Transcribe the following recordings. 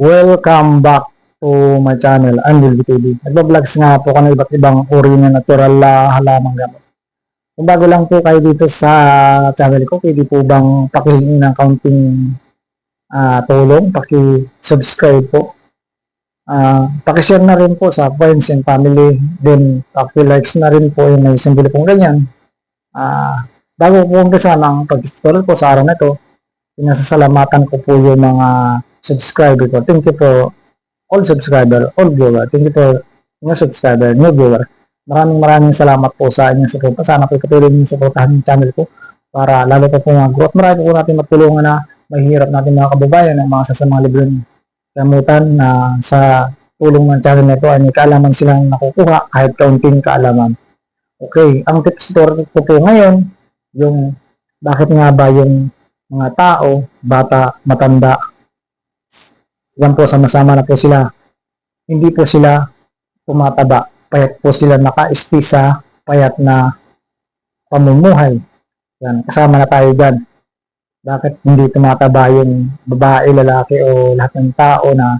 Welcome back to my channel, Anvil TV. Nagbablog nga po kami iba't ibang uri ng natural na halamang gamot. Kung bago lang po kayo dito sa channel ko, pwede po bang pakihingi ng kaunting ah, tulong, paki-subscribe po. Ah, paki-share na rin po sa friends and family, then paki-likes na rin po yung may simbolo pong ganyan. Ah, bago po umpisa ng pag-tutorial po sa araw na ito, pinasasalamatan ko po yung mga subscriber ko. Thank you for all subscriber, all viewer. Thank you for new subscriber, new viewer. Maraming maraming salamat po sa inyong suporta. Sana po patuloy niyo suportahan yung channel ko para lalo pa po mag-grow at marami po natin matulungan na mahihirap natin mga kababayan ng mga sa mga libreng gamutan na sa tulong ng channel na ito ay may kaalaman silang nakukuha kahit kaunting kaalaman. Okay, ang tips ko po ngayon, yung bakit nga ba yung mga tao, bata, matanda, yan po sama-sama na po sila. Hindi po sila tumataba. Payat po sila naka-sti sa payat na pamumuhay. Yan, kasama na tayo dyan. Bakit hindi tumataba yung babae, lalaki o lahat ng tao na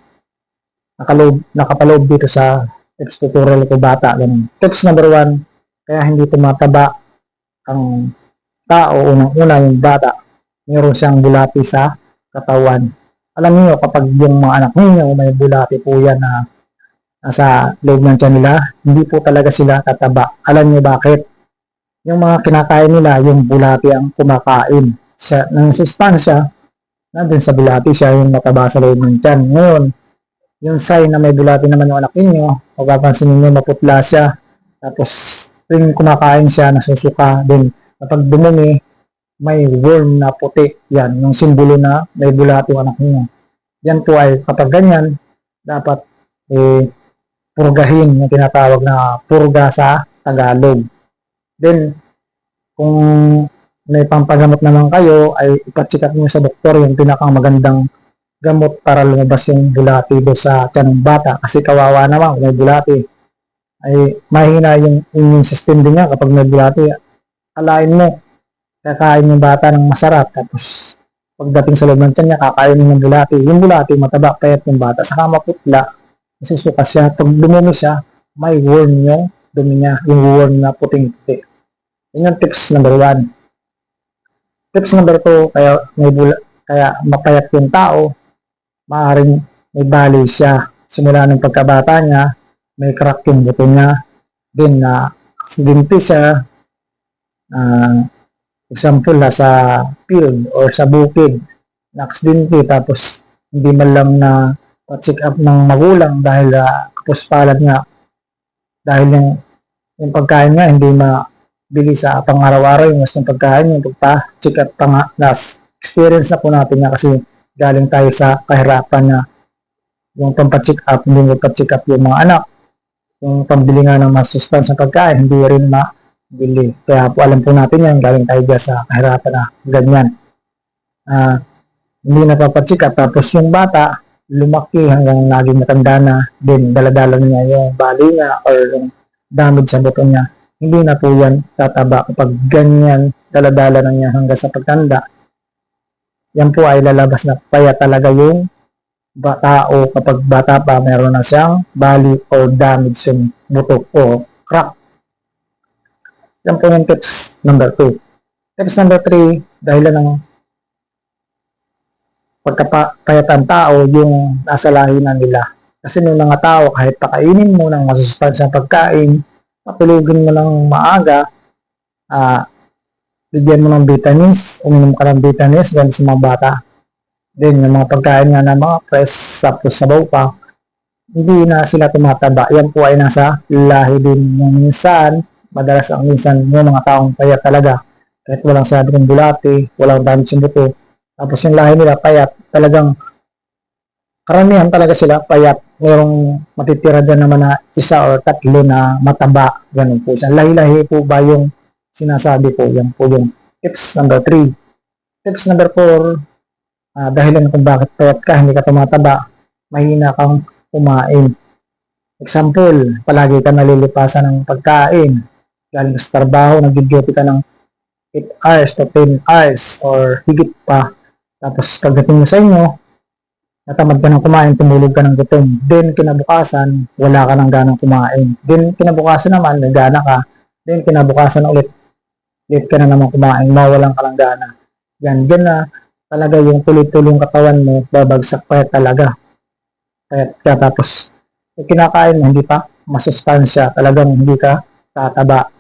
nakalob, nakapaloob dito sa tips tutorial ko bata. Ganun. Tips number one, kaya hindi tumataba ang tao, unang-una yung bata, meron siyang bulati sa katawan alam niyo kapag yung mga anak ninyo may bulati po yan na nasa loob ng tiyan nila, hindi po talaga sila tataba. Alam niyo bakit? Yung mga kinakain nila, yung bulati ang kumakain. Sa, ng sustansya, nandun sa bulati siya yung mataba sa loob ng tiyan. Ngayon, yung sign na may bulati naman yung anak ninyo, mapapansin ninyo maputla siya, tapos tuwing kumakain siya, nasusuka, din kapag dumumi, may worm na puti. Yan, yung simbolo na may bulati yung anak niyo. Yan po ay kapag ganyan, dapat eh, purgahin yung tinatawag na purga sa Tagalog. Then, kung may pampagamot naman kayo, ay ipatsikat nyo sa doktor yung pinakamagandang gamot para lumabas yung bulati do sa tiyan bata. Kasi kawawa naman kung may bulati. Ay mahina yung immune system din niya kapag may bulati. Alain mo, kakain yung bata ng masarap tapos pagdating sa loob ng tiyan niya kakainin ng bulati yung bulati mataba payat yung bata. Saka maputla nasusuka siya. Pag dumumi siya may worm yung dumi niya yung worm na puting puti yun yung tips number one. Tips number two kaya may bula, kaya mapayat yung tao maaaring may bali siya. Simula ng pagkabata niya may crack yung buto niya. Din na aksidente siya uh, example na sa field or sa bukid na aksidente tapos hindi man lang na pa-check up ng magulang dahil uh, kapos palad nga. Dahil yung, yung pagkain nga hindi mabili sa pang-araw-araw yung mas ng pagkain yung pagpa-check up pa nga. Nas experience na po natin nga kasi galing tayo sa kahirapan na yung pampa-check up hindi mo pa-check up yung mga anak. Yung pambili nga ng mga sustansya pagkain hindi rin ma bili. Kaya po alam po natin yan, galing tayo dyan sa kahirapan na ganyan. Uh, hindi napapatsika. Tapos yung bata, lumaki hanggang naging matanda na, din daladala niya yung bali niya or yung damage sa buto niya. Hindi na po yan tataba kapag ganyan daladala na niya hanggang sa pagtanda. Yan po ay lalabas na kaya talaga yung bata o kapag bata pa meron na siyang bali o damage yung buto o crack yan po yung tips number 2. Tips number 3, dahil ng pagkapayatan tao yung nasa lahinan nila. Kasi may mga tao, kahit pakainin mo ng masusustansyang pagkain, patulugin mo ng maaga, uh, bigyan mo ng vitamins, uminom ka ng vitamins, ganun sa mga bata. Then, yung mga pagkain nga ng mga press, tapos sabaw pa, hindi na sila tumataba. Yan po ay nasa lahi din minsan, madalas ang minsan yung mga taong payat talaga. Kahit walang sabi ng bulati, walang damage yung buto tapos yung lahi nila payat. Talagang karamihan talaga sila payat. Mayroong matitira dyan naman na isa or tatlo na mataba. Ganun po siya. Lahi-lahi po ba yung sinasabi po? Yan po yung tips number 3 tips number 4 uh, ah, dahilan kung bakit payat ka hindi ka tumataba mahina kang kumain. Example palagi ka nalilipasan ng pagkain galing sa trabaho, nag-duty ka ng 8 hours to 10 hours or higit pa. Tapos pagdating mo sa inyo, natamad ka ng kumain, tumulog ka ng gutom. Then, kinabukasan, wala ka ng ganang kumain. Then, kinabukasan naman, may gana ka. Then, kinabukasan ulit, ulit ka na naman kumain, mawalan ka ng gana. Yan, dyan na talaga yung tuloy-tuloy yung katawan mo, babagsak pa talaga. Kaya, kaya tapos, yung kinakain mo, hindi pa masustansya, talagang hindi ka tataba.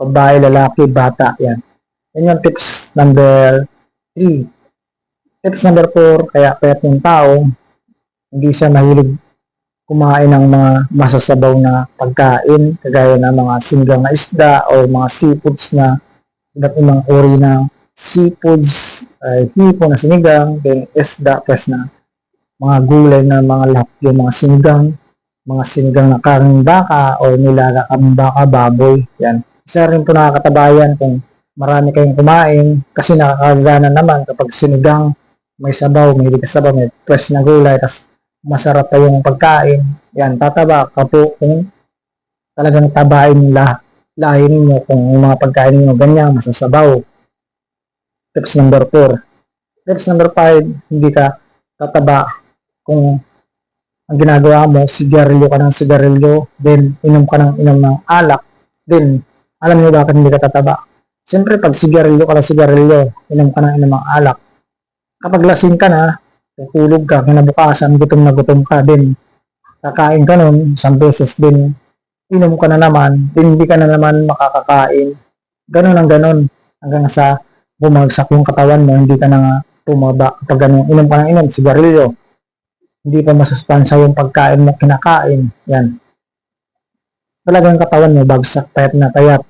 Babae, lalaki, bata, yan. Yan yung tips number 3. Tips number 4, kaya payat yung tao, hindi siya mahilig kumain ng mga masasabaw na pagkain, kagaya ng mga singgang na isda o mga seafoods na iba't ibang uri ng seafoods, ay hipo na sinigang, then isda, plus na mga gulay na mga lap, yung mga sinigang, mga sinigang na karning baka o nilaga karning baka, baboy, yan. Isa rin po nakakatabayan kung marami kayong kumain kasi nakakagana naman kapag sinigang, may sabaw, may ligas sabaw, may fresh na gulay, tas masarap pa yung pagkain. Yan, tataba ka po kung talagang tabain lahat. Lahin ninyo kung yung mga pagkain ninyo ganyan, masasabaw. Tips number 4. Tips number 5, hindi ka tataba kung ang ginagawa mo, sigarilyo ka ng sigarilyo, then inom ka ng inom ng alak, then alam niyo bakit hindi ka tataba? Siyempre, pag sigarilyo ka ng sigarilyo, inom ka ng inom alak, kapag lasing ka na, tutulog ka, kinabukasan, gutom na gutom ka din, kakain ka nun, isang beses din, inom ka na naman, hindi ka na naman makakakain. Ganun ang ganun, hanggang sa bumagsak yung katawan mo, hindi ka na nga tumaba. Kapag ganun, inom ka ng inom, sigarilyo, hindi pa masustansya yung pagkain mo kinakain. Yan. Talagang katawan mo, bagsak, payat na payat.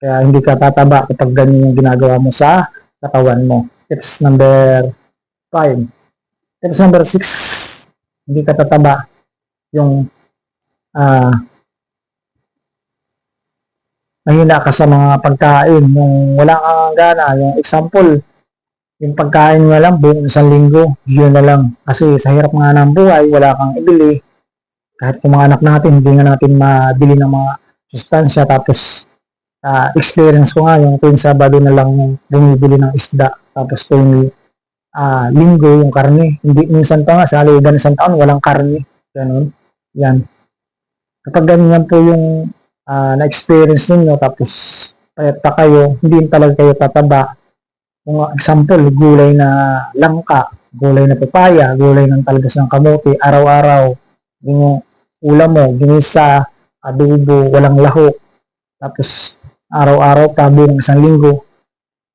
Kaya hindi ka tataba kapag ganyan yung ginagawa mo sa katawan mo. Tips number 5. Tips number 6, hindi ka tataba yung ah mahina ka sa mga pagkain, yung wala kang gana, yung example, yung pagkain mo lang buong isang linggo, yun na lang. Kasi sa hirap nga ng buhay, wala kang ibili. Kahit kung mga anak natin, hindi nga natin mabili ng mga sustansya. Tapos, ah, experience ko nga yung tuwing Sabado na lang bumibili ng isda. Tapos tuwing ah, linggo yung karne. Hindi, minsan pa nga, sa haligan ng isang taon, walang karne. Ganun. Yan. Kapag ganyan po yung ah, na-experience ninyo, tapos payat pa kayo, hindi talaga kayo tataba. Kung example, gulay na langka, gulay na papaya, gulay ng talbos ng kamote, araw-araw, yung ulam mo, ginisa, adobo, walang lahok, tapos araw-araw pa buong isang linggo,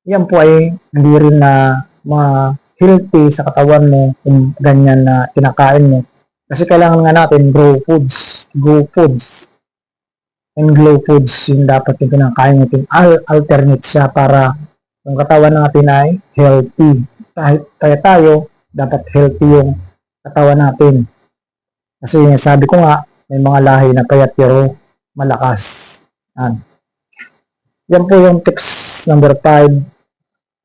yan po ay hindi rin na mga healthy sa katawan mo kung ganyan na kinakain mo. Kasi kailangan nga natin grow foods, grow foods, and glow foods yung dapat yung kinakain natin. Al alternate siya para yung katawan natin ay healthy. Kahit kaya tayo, dapat healthy yung katawan natin. Kasi sabi ko nga, may mga lahi na payat pero malakas. Yan. Yan po yung tips number 5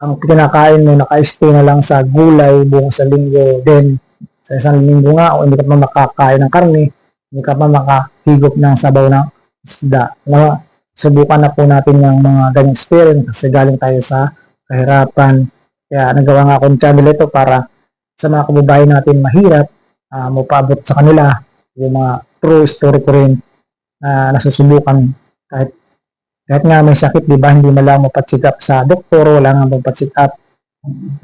ang kinakain mo, naka-stay na lang sa gulay buong sa linggo. Then, sa isang linggo nga, o hindi ka pa makakain ng karne, hindi ka pa makahigop ng sabaw ng isda. Na, subukan na po natin yung mga ganyang experience kasi galing tayo sa kahirapan. Kaya nagawa nga akong channel ito para sa mga kababayan natin mahirap, uh, mapaabot sa kanila yung mga true story ko rin na nasusubukan kahit kahit nga may sakit, di ba, hindi mo lang mapacheck up sa doktor, wala nga mapacheck up.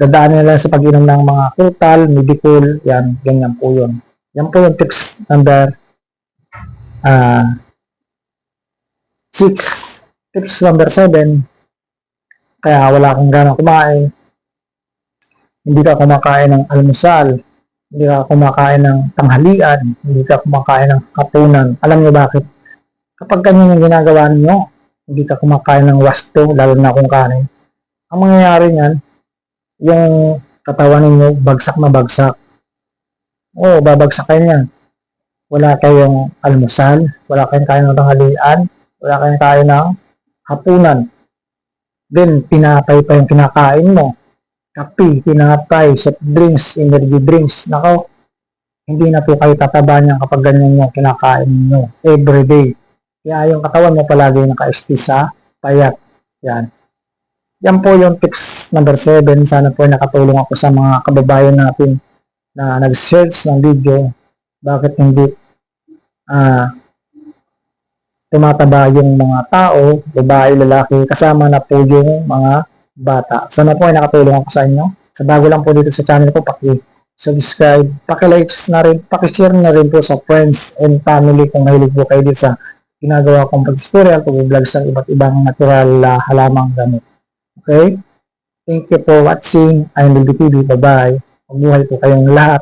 Dadaan nila sa pag-inom ng mga kutal, medicol, yan, ganyan po yun. Yan po yung tips number 6. Uh, six. tips number 7, kaya wala kang gana kumain, hindi ka kumakain ng almusal, hindi ka kumakain ng tanghalian, hindi ka kumakain ng kapunan. Alam niyo bakit? Kapag ganyan ginagawa niyo, hindi ka kumakain ng wasto, lalo na kung kanin. Ang mangyayari niyan, yung katawan ninyo bagsak na bagsak. Oo, babagsak kayo niyan. Wala kayong almusal, wala kayong kain ng tanghalian, wala kayong kain ng hapunan. Then, pinatay pa yung kinakain mo. Kapi, pinatay, soft drinks, energy drinks. Nako, hindi na po kayo tataba niyan kapag ganyan yung kinakain nyo everyday. Kaya yung katawan mo palagi naka-ST sa payat. Yan. Yan po yung tips number 7. Sana po nakatulong ako sa mga kababayan natin na nag-search ng video, bakit hindi ah tumataba yung mga tao, babae, lalaki, kasama na po yung mga bata. Sana po ay nakatulong ako sa inyo. Sa bago lang po dito sa channel ko, paki-subscribe, paki-like na rin, paki-share na rin po sa friends and family kung mahilig po kayo dito sa ginagawa kong pag-tutorial, pag-vlog sa iba't ibang natural ah, halamang gamit. Okay? Thank you for watching. I'm Bibi TV. Bye-bye. Mabuhay po kayong lahat.